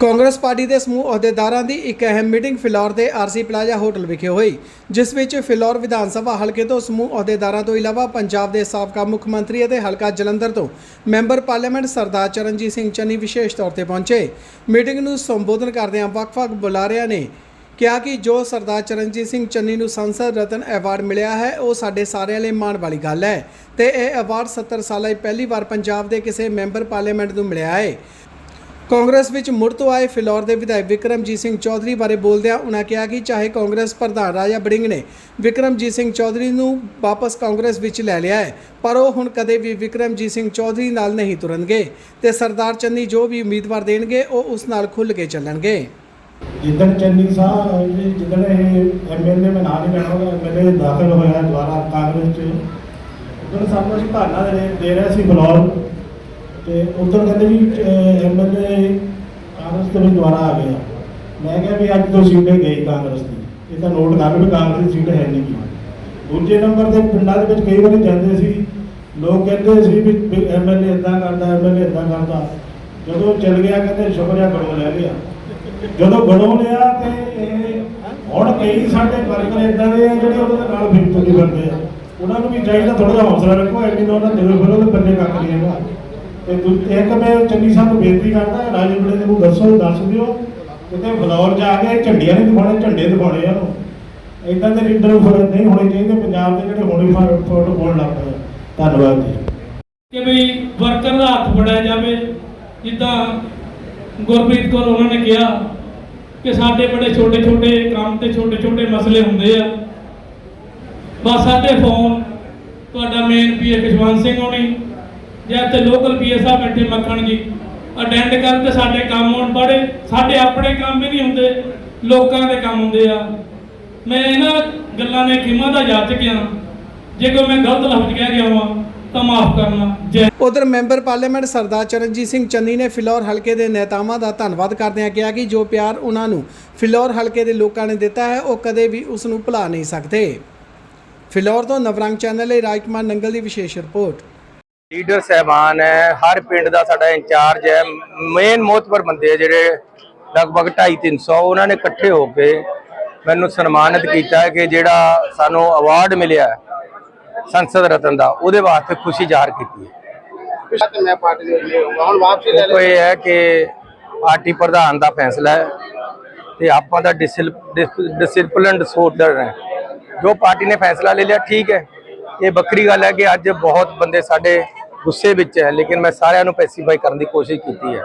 Congress party ਦੇ ਸਮੂਹ ਅਹੁਦੇਦਾਰਾਂ ਦੀ ਇੱਕ ਅਹਿਮ ਮੀਟਿੰਗ ਫਿਲੌਰ ਦੇ ਆਰਸੀ ਪਲਾਜ਼ਾ ਹੋਟਲ ਵਿਖੇ ਹੋਈ, ਜਿਸ ਵਿੱਚ ਫਿਲੌਰ ਵਿਧਾਨ ਸਭਾ ਹਲਕੇ ਤੋਂ ਸਮੂਹ ਅਹੁਦੇਦਾਰਾਂ ਤੋਂ ਇਲਾਵਾ ਪੰਜਾਬ ਦੇ ਸਾਬਕਾ ਮੁੱਖ ਮੰਤਰੀ ਅਤੇ ਹਲਕਾ ਜਲੰਧਰ ਤੋਂ ਮੈਂਬਰ ਪਾਰਲੀਮੈਂਟ ਸਰਦਾਰ ਚਰਨਜੀਤ ਸਿੰਘ ਚੰਨੀ ਵਿਸ਼ੇਸ਼ ਤੌਰ ਤੇ ਪਹੁੰਚੇ। ਮੀਟਿੰਗ ਨੂੰ ਸੰਬੋਧਨ ਕਰਦਿਆਂ ਵੱਖ-ਵੱਖ ਬੁਲਾਰਿਆਂ ਨੇ ਕਿਹਾ ਕਿ ਜੋ ਸਰਦਾਰ ਚਰਨਜੀਤ ਸਿੰਘ ਚੰਨੀ ਨੂੰ ਸੰਸਦ ਰਤਨ ਐਵਾਰਡ ਮਿਲਿਆ ਹੈ, ਉਹ ਸਾਡੇ ਸਾਰਿਆਂ ਲਈ ਮਾਣ ਵਾਲੀ ਗੱਲ ਹੈ ਤੇ ਇਹ ਐਵਾਰਡ 70 ਸਾਲਾਂ 'ਚ ਪਹਿਲੀ ਵਾਰ ਪੰਜਾਬ ਦੇ ਕਿਸੇ ਮੈਂਬਰ ਪਾਰਲੀਮੈਂਟ ਨੂੰ ਮਿਲਿਆ ਹੈ। ਕਾਂਗਰਸ ਵਿੱਚ ਮੁੜ ਤੋਂ ਆਏ ਫਿਲੌਰ ਦੇ ਵਿਧਾਇਕ ਵਿਕਰਮਜੀਤ ਸਿੰਘ ਚੌਧਰੀ ਬਾਰੇ ਬੋਲਦਿਆਂ ਉਨ੍ਹਾਂ ਕਿਹਾ ਕਿ ਚਾਹੇ ਕਾਂਗਰਸ ਪ੍ਰਧਾਨ ਰਾਜਾ ਬੜਿੰਗ ਨੇ ਵਿਕਰਮਜੀਤ ਸਿੰਘ ਚੌਧਰੀ ਨੂੰ ਵਾਪਸ ਕਾਂਗਰਸ ਵਿੱਚ ਲੈ ਲਿਆ ਹੈ, ਪਰ ਉਹ ਹੁਣ ਕਦੇ ਵੀ ਵਿਕਰਮਜੀਤ ਸਿੰਘ ਚੌਧਰੀ ਨਾਲ ਨਹੀਂ ਤੁਰਨਗੇ ਤੇ ਸਰਦਾਰ ਚੰਨੀ ਜੋ ਵੀ ਉਮੀਦਵਾਰ ਦੇਣਗੇ, ਉਹ ਉਸ ਨਾਲ ਖੁੱਲ੍ਹ ਕੇ ਚੱਲਣਗੇ। ਜਿੱਦਣ ਚੰਨੀ ਸਾਹਿਬ ਜਿੱਦਣ ਇਹ ਐਮਐਲਏ ਮੈਂ ਨਹੀਂ ਲੈਣਾ ਐਮਐਲਏ ਦਾਖਲ ਹੋਇਆ ਦੁਬਾਰਾ ਕਾਂਗਰਸ ਚ, ਉਦੋਂ ਸਾਨੂੰ ਅਸੀਂ ਧਾਰਨਾ ਦੇ ਰਹੇ ਸੀ ਬਲੌਰ। ਤੇ ਉਦੋਂ ਕਹਿੰਦੇ ਵੀ ਐਮਐਲਏ ਕਾਂਗਰਸ ਤੋਂ ਵੀ ਦੁਬਾਰਾ ਆ ਗਿਆ ਮੈਂ ਕਿਹਾ ਵੀ ਅੱਜ ਤੋਂ ਸੀਟ ਗਈ ਕਾਂਗਰਸ ਦੀ। ਇਹ ਤਾਂ ਨੋਟ ਕਰ ਵੀ ਕਾਂਗਰਸ ਦੀ ਸੀਟ ਹੈ ਨਹੀਂ ਗੀ। ਦੂਜੇ ਨੰਬਰ ਤੇ ਪਿੰਡਾਂ ਦੇ ਵਿੱਚ ਕਈ ਵਾਰੀ ਜਾਂਦੇ ਸੀ। ਲੋਕ ਕਹਿੰਦੇ ਸੀ ਵੀ ਐਮਐਲਏ ਇਦਾਂ ਕਰਦਾ ਐਮਐਲਏ ਇਦਾਂ ਕਰਦਾ। ਜਦੋਂ ਚੱਲ ਗਿਆ ਕਹਿੰਦੇ ਸ਼ੁਕਰਿਆ ਕਰੋ ਲੈ ਗਿਆ। ਜਦੋਂ ਬਣੋ ਲਿਆ ਤੇ ਇਹ ਹੁਣ ਕਈ ਸਾਡੇ ਵਰਕਰ ਇਦਾਂ ਦੇ ਜਿਹੜੇ ਉਹਨਾਂ ਦੇ ਨਾਲ ਫਿਰਤੂ ਨਹੀਂ ਬੰਦੇ ਉਹਨਾਂ ਨੂੰ ਵੀ ਚਾਹੀਦਾ ਥੋੜਾ ਜਿਹਾ ਹੌਸਲਾ ਰੱਖੋ, ਐਨੀ ਨਾ ਉਹਨਾਂ ਦਿਲੋਂ ਫਿਰ ਉਹਦੇ ਬੰਦੇ ਕੱਖ ਨਹੀਂ ਹੈਗਾ। ਤੇ ਇੱਕ ਮੈਂ ਚੰਨੀ ਸਾਹਿਬ ਨੂੰ ਬੇਨਤੀ ਕਰਦਾ, ਰਾਜੇ ਬੜੇ ਨੂੰ ਦੱਸੋ, ਦੱਸ ਦਿਓ। ਕਿਤੇ ਫਲੌਰ ਜਾ ਕੇ ਝੰਡੀਆਂ ਨਹੀਂ ਦਿਖਾਉਣੇ, ਝੰਡੇ ਦਿਖਾਉਣੇ ਆ ਉਹਨੂੰ ਇਦਾਂ ਦੇ ਲੀਡਰ ਫਿਰ ਨਹੀਂ ਹੋਣੇ ਚਾਹੀਦੇ, ਪੰਜਾਬ ਦੇ ਜਿਹੜੇ ਹੁਣੇ ਫੋਟੋ ਪਾਉਣ ਲੱਗ ਪਏ ਧੰਨਵਾਦ ਜੀ। ਕਿ ਵੀ ਵਰਕਰ ਦਾ ਹੱਥ ਫੜਿਆ ਜਾਵੇ, ਜਿੱਦਾਂ ਗੁਰਪ੍ਰੀਤ ਕੌਰ ਉਹਨਾਂ ਨੇ ਕਿਹਾ ਕਿ ਸਾਡੇ ਬੜੇ ਛੋਟੇ ਛੋਟੇ ਕੰਮ ਤੇ ਛੋਟੇ ਛੋਟੇ ਮਸਲੇ ਹੁੰਦੇ ਆ। ਬਸ ਸਾਡੇ ਫੋਨ ਤੁਹਾਡਾ ਮੇਨ ਪੀਏ ਖੁਸ਼ਵੰਤ ਸਿੰਘ ਹੋਣੀ ਜਾਂ ਇੱਥੇ ਲੋਕਲ ਪੀਏ ਸਾਹਿਬ ਬੈਠੇ ਮੱਖਣ ਜੀ ਅਟੈਂਡ ਕਰਨ ਤੇ ਸਾਡੇ ਕੰਮ ਹੋਣ ਬੜੇ ਸਾਡੇ ਆਪਣੇ ਕੰਮ ਵੀ ਨਹੀਂ ਹੁੰਦੇ, ਲੋਕਾਂ ਦੇ ਕੰਮ ਹੁੰਦੇ ਆ। ਮੈਂ ਇਹਨਾਂ ਗੱਲਾਂ ਨੇ ਖਿਮਾ ਦਾ ਯਾਦ ਗਿਆ ਜੇ ਕੋਈ ਮੈਂ ਗਲਤ ਲਫ਼ਜ਼ ਕਹਿ ਗਿਆ ਹਾਂ ਤਾਂ ਮਾਫ ਕਰਨਾ। ਉਧਰ ਮੈਂਬਰ ਪਾਰਲੀਮੈਂਟ ਸਰਦਾਰ ਚਰਨਜੀਤ ਸਿੰਘ ਚੰਨੀ ਨੇ ਫਿਲੌਰ ਹਲਕੇ ਦੇ ਨੇਤਾਵਾਂ ਦਾ ਧੰਨਵਾਦ ਕਰਦਿਆਂ ਕਿਹਾ ਕਿ ਜੋ ਪਿਆਰ ਉਹਨਾਂ ਨੂੰ ਫਿਲੌਰ ਹਲਕੇ ਦੇ ਲੋਕਾਂ ਨੇ ਦਿੱਤਾ ਹੈ, ਉਹ ਕਦੇ ਵੀ ਉਸ ਨੂੰ ਭੁਲਾ ਨਹੀਂ ਸਕਦੇ। ਫਿਲੌਰ ਤੋਂ ਨਵਰੰਗ ਚੈਨਲ ਲਈ ਰਾਜਕੁਮਾਰ ਨੰਗਲ ਦੀ ਵਿਸ਼ੇਸ਼ ਰਿਪੋਰਟ। ਲੀਡਰ ਸਹਿਬਾਨ ਹੈ, ਹਰ ਪਿੰਡ ਦਾ ਸਾਡਾ ਇੰਚਾਰਜ ਹੈ। ਮੇਨ ਮੋਤਬਰ ਬੰਦੇ ਆ ਜਿਹੜੇ ਲਗਭਗ 2.5 300 ਉਹਨਾਂ ਨੇ ਇਕੱਠੇ ਹੋ ਕੇ ਮੈਨੂੰ ਸਨਮਾਨਿਤ ਕੀਤਾ ਕਿ ਜਿਹੜਾ ਸਾਨੂੰ ਅਵਾਰਡ ਮਿਲਿਆ ਸੰਸਦ ਰਤਨ ਦਾ, ਉਹਦੇ ਵਾਸਤੇ ਖੁਸ਼ੀ ਜ਼ਾਹਰ ਕੀਤੀ ਹੈ। ਤੇ ਇਹ ਹੈ ਕਿ ਪਾਰਟੀ ਪ੍ਰਧਾਨ ਦਾ ਫੈਸਲਾ ਹੈ ਤੇ ਆਪਾਂ ਦਾ ਡਿਸਪਲਿਨਡ ਸੋਚਦਰ ਹੈ। ਜੋ ਪਾਰਟੀ ਨੇ ਫੈਸਲਾ ਲੈ ਲਿਆ, ਠੀਕ ਹੈ। ਇਹ ਵੱਖਰੀ ਗੱਲ ਹੈ ਕਿ ਅੱਜ ਬਹੁਤ ਬੰਦੇ ਸਾਡੇ ਗੁੱਸੇ ਵਿੱਚ ਹੈ ਲੇਕਿਨ ਮੈਂ ਸਾਰਿਆਂ ਨੂੰ ਪੈਸੀਫਾਈ ਕਰਨ ਦੀ ਕੋਸ਼ਿਸ਼ ਕੀਤੀ ਹੈ।